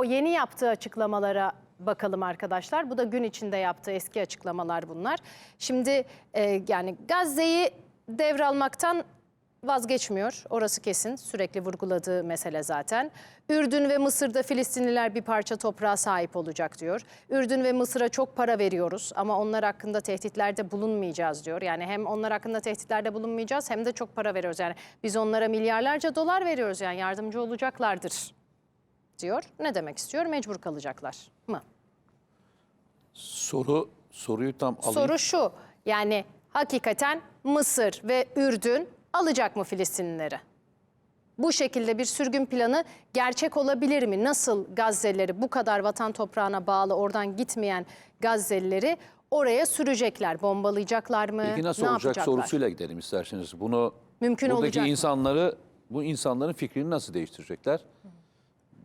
O yeni yaptığı açıklamalara bakalım arkadaşlar. Bu da gün içinde yaptığı eski açıklamalar bunlar. Şimdi e, yani Gazze'yi devralmaktan vazgeçmiyor. Orası kesin. Sürekli vurguladığı mesele zaten. Ürdün ve Mısır'da Filistinliler bir parça toprağa sahip olacak diyor. Ürdün ve Mısır'a çok para veriyoruz ama onlar hakkında tehditlerde bulunmayacağız diyor. Yani hem onlar hakkında tehditlerde bulunmayacağız hem de çok para veriyoruz. Yani biz onlara milyarlarca dolar veriyoruz yani yardımcı olacaklardır diyor. Ne demek istiyor? Mecbur kalacaklar mı? Soru soruyu tam alayım. Soru şu. Yani hakikaten Mısır ve Ürdün alacak mı Filistinlileri? Bu şekilde bir sürgün planı gerçek olabilir mi? Nasıl Gazze'lileri bu kadar vatan toprağına bağlı oradan gitmeyen Gazze'lileri oraya sürecekler? Bombalayacaklar mı? Peki nasıl ne olacak yapacaklar? sorusuyla gidelim isterseniz. Bunu Mümkün buradaki olacak mı? insanları bu insanların fikrini nasıl değiştirecekler?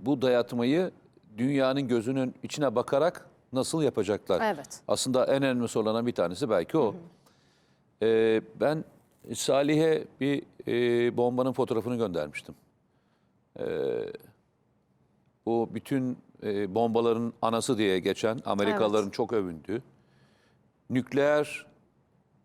Bu dayatmayı dünyanın gözünün içine bakarak nasıl yapacaklar? Evet. Aslında en önemli sorulardan bir tanesi belki o. Ee, ben Salih'e bir e, bombanın fotoğrafını göndermiştim. Ee, bu bütün e, bombaların anası diye geçen Amerikalıların çok övündüğü nükleer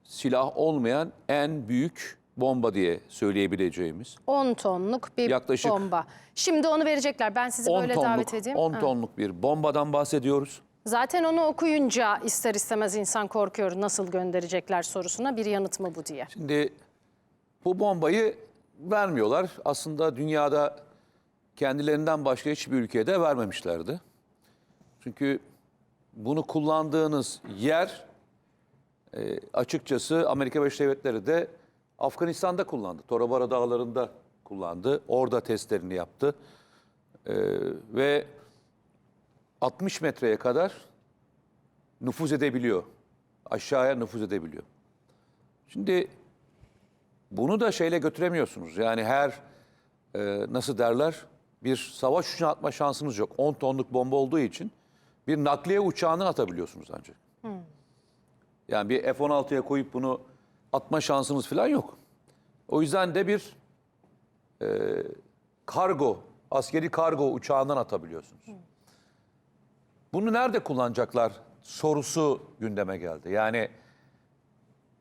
silah olmayan en büyük bomba diye söyleyebileceğimiz 10 tonluk bir Yaklaşık bomba. Şimdi onu verecekler. Ben sizi 10 böyle tonluk, davet edeyim. 10 Ha. tonluk bir bombadan bahsediyoruz. Zaten onu okuyunca ister istemez insan korkuyor nasıl gönderecekler sorusuna bir yanıt mı bu diye. Şimdi bu bombayı vermiyorlar. Aslında dünyada kendilerinden başka hiçbir ülkede vermemişlerdi. Çünkü bunu kullandığınız yer e, açıkçası Amerika Birleşik Devletleri de Afganistan'da kullandı. Torabara Dağları'nda kullandı. Orada testlerini yaptı. E, ve 60 metreye kadar nüfuz edebiliyor. Aşağıya nüfuz edebiliyor. Şimdi bunu da şeyle götüremiyorsunuz. Yani her e, nasıl derler bir savaş uçağına atma şansınız yok. 10 tonluk bomba olduğu için bir nakliye uçağını atabiliyorsunuz ancak. Yani bir F-16'ya koyup bunu atma şansınız falan yok. O yüzden de bir e, kargo, askeri kargo uçağından atabiliyorsunuz. Bunu nerede kullanacaklar sorusu gündeme geldi. Yani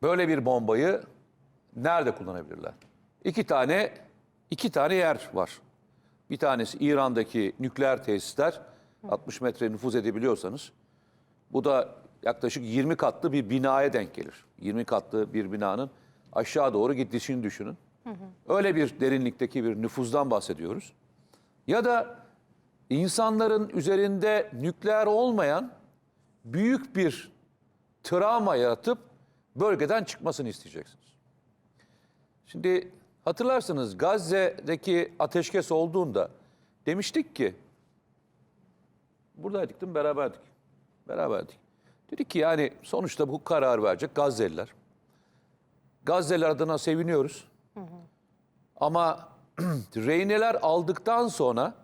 böyle bir bombayı nerede kullanabilirler? İki tane iki tane yer var. Bir tanesi İran'daki nükleer tesisler. 60 metre nüfuz edebiliyorsanız bu da yaklaşık 20 katlı bir binaya denk gelir. 20 katlı bir binanın aşağı doğru gidişini düşünün. Öyle bir derinlikteki bir nüfuzdan bahsediyoruz. Ya da insanların üzerinde nükleer olmayan büyük bir travma yaratıp bölgeden çıkmasını isteyeceksiniz. Şimdi hatırlarsınız Gazze'deki ateşkes olduğunda demiştik ki buradaydık değil mi? Beraberdik. Beraberdik. Dedik ki yani sonuçta bu karar verecek Gazze'liler. Gazze'liler adına seviniyoruz. Ama reyneler aldıktan sonra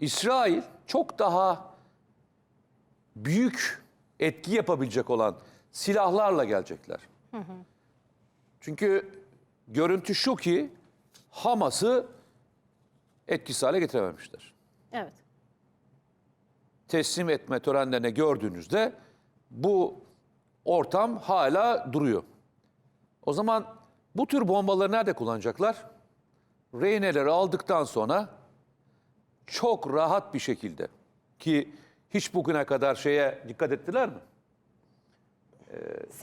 İsrail çok daha büyük etki yapabilecek olan silahlarla gelecekler. Çünkü görüntü şu ki Hamas'ı etkisiz hale getirememişler. Evet. Teslim etme törenlerine gördüğünüzde bu ortam hala duruyor. O zaman bu tür bombaları nerede kullanacaklar? Reyneleri aldıktan sonra çok rahat bir şekilde ki hiç bugüne kadar şeye dikkat ettiler mi?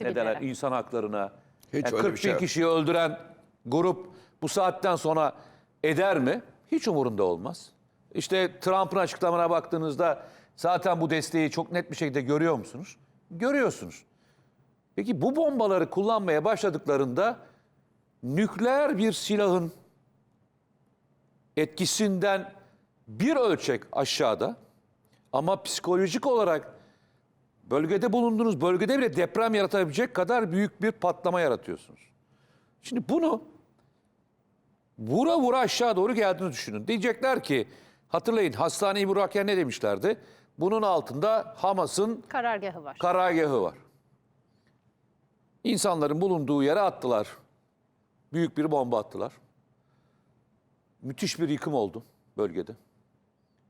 ne derler insan haklarına. Hiç Yani öyle 40 bir şey bin yok. kişiyi öldüren grup bu saatten sonra eder mi? Hiç umurunda olmaz. İşte Trump'ın açıklamalarına baktığınızda zaten bu desteği çok net bir şekilde görüyor musunuz? Görüyorsunuz. Peki bu bombaları kullanmaya başladıklarında nükleer bir silahın etkisinden bir ölçek aşağıda ama psikolojik olarak bölgede bulunduğunuz bölgede bile deprem yaratabilecek kadar büyük bir patlama yaratıyorsunuz. Şimdi bunu vura vura aşağı doğru geldiğini düşünün. Diyecekler ki hatırlayın hastaneyi vurarken ne demişlerdi? Bunun altında Hamas'ın Karargahı var. karargahı var. İnsanların bulunduğu yere attılar. Büyük bir bomba attılar. Müthiş bir yıkım oldu bölgede.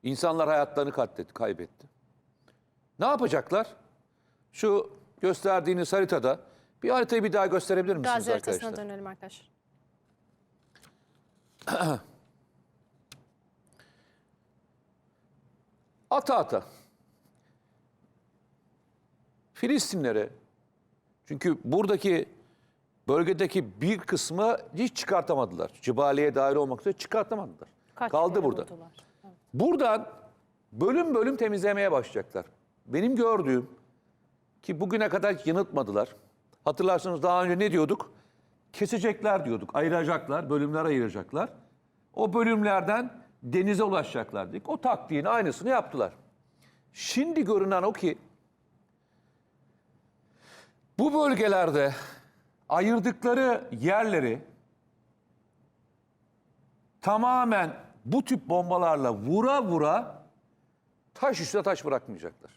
İnsanlar hayatlarını katletti, kaybetti. Ne yapacaklar? Şu gösterdiğiniz haritada bir haritayı bir daha gösterebilir misiniz Gazi haritasına arkadaşlar? dönelim arkadaşlar. Ata ata. Filistinlere çünkü buradaki bölgedeki bir kısmı hiç çıkartamadılar. Cibaliye dair olmak üzere çıkartamadılar. Kaç Kaldı burada. Evet. Buradan bölüm bölüm temizlemeye başlayacaklar. Benim gördüğüm ki bugüne kadar yanıltmadılar. Hatırlarsanız daha önce ne diyorduk? Kesecekler diyorduk. Ayıracaklar, bölümler ayıracaklar. O bölümlerden denize ulaşacaklar dedik. O taktiğin aynısını yaptılar. Şimdi görünen o ki bu bölgelerde ayırdıkları yerleri tamamen bu tip bombalarla vura vura taş üstüne taş bırakmayacaklar.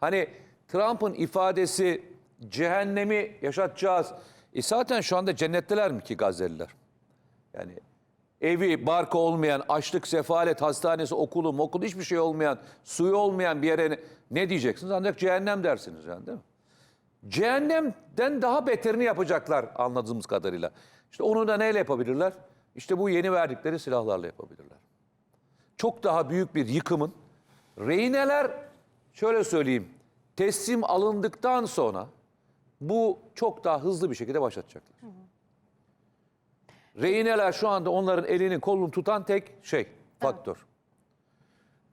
Hani Trump'ın ifadesi cehennemi yaşatacağız. E zaten şu anda cennetteler mi ki Gazze'liler? Yani evi, barkı olmayan, açlık, sefalet, hastanesi, okulu, mokulu hiçbir şey olmayan, suyu olmayan bir yere ne, diyeceksiniz? Ancak cehennem dersiniz yani değil mi? Cehennemden daha beterini yapacaklar anladığımız kadarıyla. İşte onu da neyle yapabilirler? İşte bu yeni verdikleri silahlarla yapabilirler. Çok daha büyük bir yıkımın rehineler şöyle söyleyeyim teslim alındıktan sonra bu çok daha hızlı bir şekilde başlatacaklar. Rehineler şu anda onların elini kolunu tutan tek şey, faktör.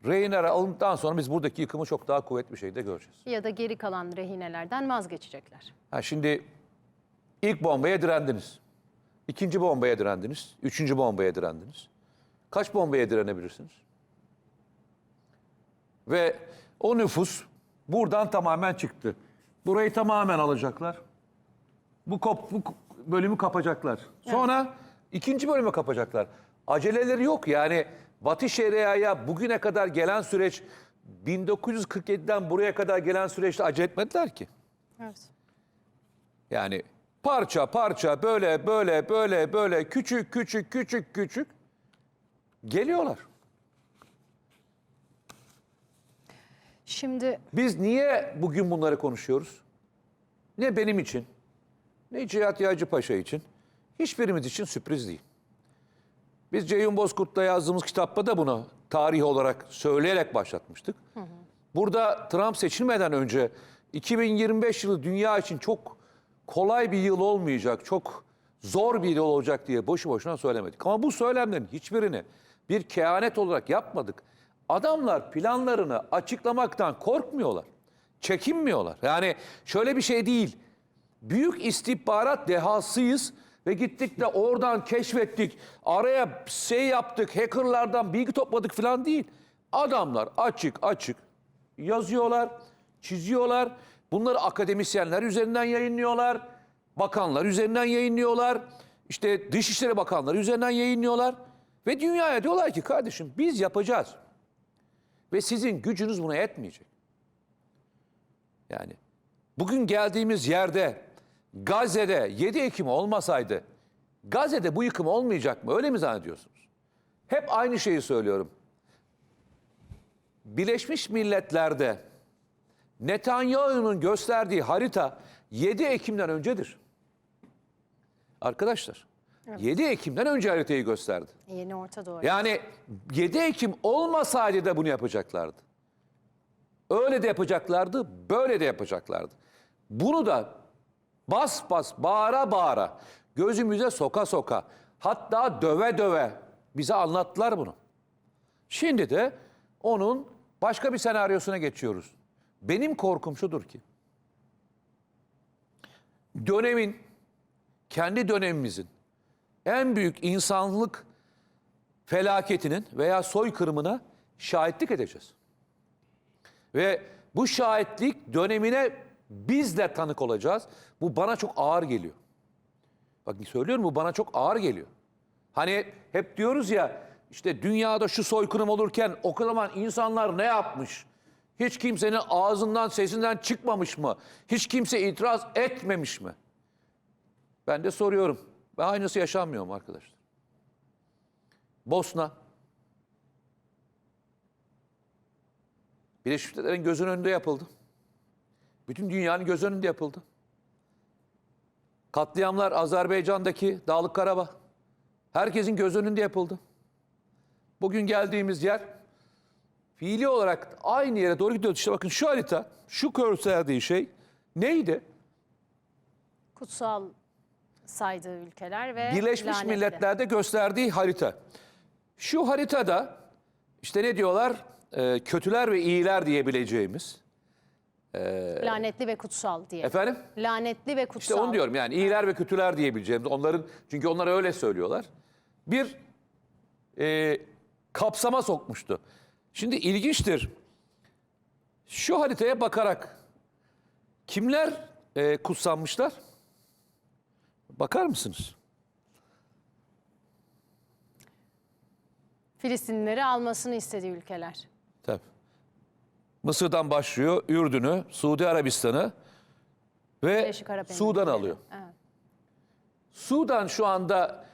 Rehineler alındıktan sonra biz buradaki yıkımı çok daha kuvvetli bir şekilde göreceğiz. Ya da geri kalan rehinelerden vazgeçecekler. Ha şimdi ilk bombaya direndiniz. İkinci bombaya direndiniz. Üçüncü bombaya direndiniz. Kaç bombaya direnebilirsiniz? Ve o nüfus buradan tamamen çıktı. Burayı tamamen alacaklar. Bu, kop, bu bölümü kapacaklar. Sonra ikinci bölümü kapacaklar. Aceleleri yok yani. Batı Şeria'ya bugüne kadar gelen süreç 1947'den buraya kadar gelen süreçte acele etmediler ki. Evet. Yani parça parça böyle böyle böyle böyle küçük küçük küçük küçük geliyorlar. Şimdi Biz niye bugün bunları konuşuyoruz? Ne benim için, ne Cihat Yağcı Paşa için, hiçbirimiz için sürpriz değil. Biz Ceyhun Bozkurt'ta yazdığımız kitapta da bunu tarih olarak söyleyerek başlatmıştık. Burada Trump seçilmeden önce 2025 yılı dünya için çok kolay bir yıl olmayacak, çok zor bir yıl olacak diye boşu boşuna söylemedik. Ama bu söylemlerin hiçbirini bir kehanet olarak yapmadık. Adamlar planlarını açıklamaktan korkmuyorlar. Çekinmiyorlar. Yani şöyle bir şey değil. Büyük istihbarat dehasıyız ve gittik de oradan keşfettik. Araya şey yaptık, hackerlardan bilgi topladık falan değil. Adamlar açık açık yazıyorlar, çiziyorlar. Bunları akademisyenler üzerinden yayınlıyorlar. Bakanlar üzerinden yayınlıyorlar. İşte Dışişleri Bakanları üzerinden yayınlıyorlar. Ve dünyaya diyorlar ki kardeşim biz yapacağız. Ve sizin gücünüz buna yetmeyecek. Yani bugün geldiğimiz yerde Gazze'de 7 Ekim olmasaydı Gazze'de bu yıkım olmayacak mı? Öyle mi zannediyorsunuz? Hep aynı şeyi söylüyorum. Birleşmiş Milletler'de Netanyahu'nun gösterdiği harita 7 Ekim'den öncedir. Arkadaşlar 7 Ekim'den önce haritayı gösterdi. yeni Orta Doğu. Yani 7 Ekim olmasaydı da bunu yapacaklardı. Öyle de yapacaklardı, böyle de yapacaklardı. Bunu da bas bas, bağıra bağıra, gözümüze soka soka, hatta döve döve bize anlattılar bunu. Şimdi de onun başka bir senaryosuna geçiyoruz. Benim korkum şudur ki, dönemin, kendi dönemimizin en büyük insanlık felaketinin veya soykırımına şahitlik edeceğiz. Ve bu şahitlik dönemine biz de tanık olacağız. Bu bana çok ağır geliyor. Bak söylüyorum bu bana çok ağır geliyor. Hani hep diyoruz ya işte dünyada şu soykırım olurken o zaman insanlar ne yapmış? Hiç kimsenin ağzından sesinden çıkmamış mı? Hiç kimse itiraz etmemiş mi? Ben de soruyorum. Ve aynısı yaşanmıyor mu arkadaşlar? Bosna, Birleşmiş Milletler'in gözünün önünde yapıldı. Bütün dünyanın göz önünde yapıldı. Katliamlar Azerbaycan'daki Dağlık Karabağ. Herkesin göz önünde yapıldı. Bugün geldiğimiz yer fiili olarak aynı yere doğru gidiyoruz. İşte bakın şu harita, şu gösterdiği şey neydi? Kutsal saydığı ülkeler ve Birleşmiş lanetli. Milletler'de gösterdiği harita. Şu haritada işte ne diyorlar? Ee, kötüler ve iyiler diyebileceğimiz. Lanetli ve kutsal diye. Efendim? Lanetli ve kutsal. İşte onu diyorum yani iyiler ve kötüler diyebileceğimiz. Onların çünkü onlar öyle söylüyorlar. Bir e, kapsama sokmuştu. Şimdi ilginçtir. Şu haritaya bakarak kimler e, kutsanmışlar? Bakar mısınız? Filistinlileri almasını istediği ülkeler. Tabii. Mısır'dan başlıyor, Ürdün'ü, Suudi Arabistan'ı ve Sudan alıyor. Evet. Sudan şu anda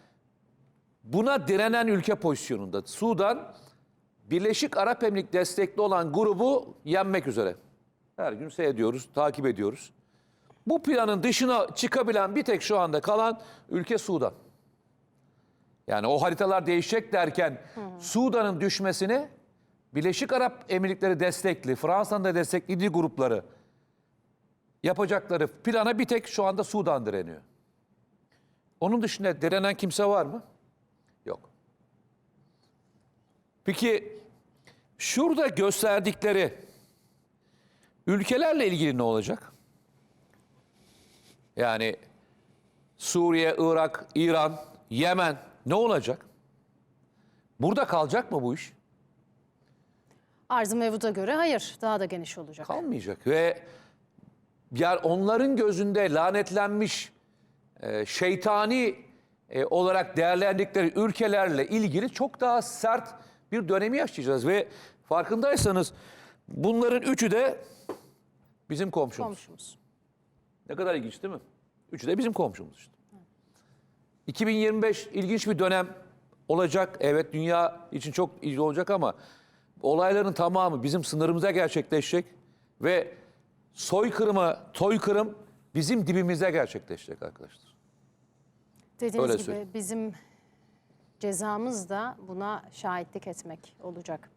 buna direnen ülke pozisyonunda. Sudan Birleşik Arap Emirlikleri destekli olan grubu yenmek üzere. Her gün seyrediyoruz, takip ediyoruz. Bu planın dışına çıkabilen bir tek şu anda kalan ülke Sudan. Yani o haritalar değişecek derken Sudan'ın düşmesini Birleşik Arap Emirlikleri destekli, Fransa'nın da desteklediği grupları yapacakları plana bir tek şu anda Sudan direniyor. Onun dışında direnen kimse var mı? Yok. Peki şurada gösterdikleri ülkelerle ilgili ne olacak? Yani Suriye, Irak, İran, Yemen ne olacak? Burada kalacak mı bu iş? Arz-ı göre hayır. Daha da geniş olacak. Kalmayacak ve yani onların gözünde lanetlenmiş e, şeytani e, olarak değerlendikleri ülkelerle ilgili çok daha sert bir dönemi yaşayacağız ve farkındaysanız bunların üçü de bizim komşumuz. Komşumuz. Ne kadar ilginç değil mi? Üçü de bizim komşumuz işte. 2025 ilginç bir dönem olacak. Evet dünya için çok iyi olacak ama olayların tamamı bizim sınırımıza gerçekleşecek ve soykırımı, toykırım bizim dibimize gerçekleşecek arkadaşlar. Dediğiniz Öyle gibi söyleyeyim. bizim cezamız da buna şahitlik etmek olacak.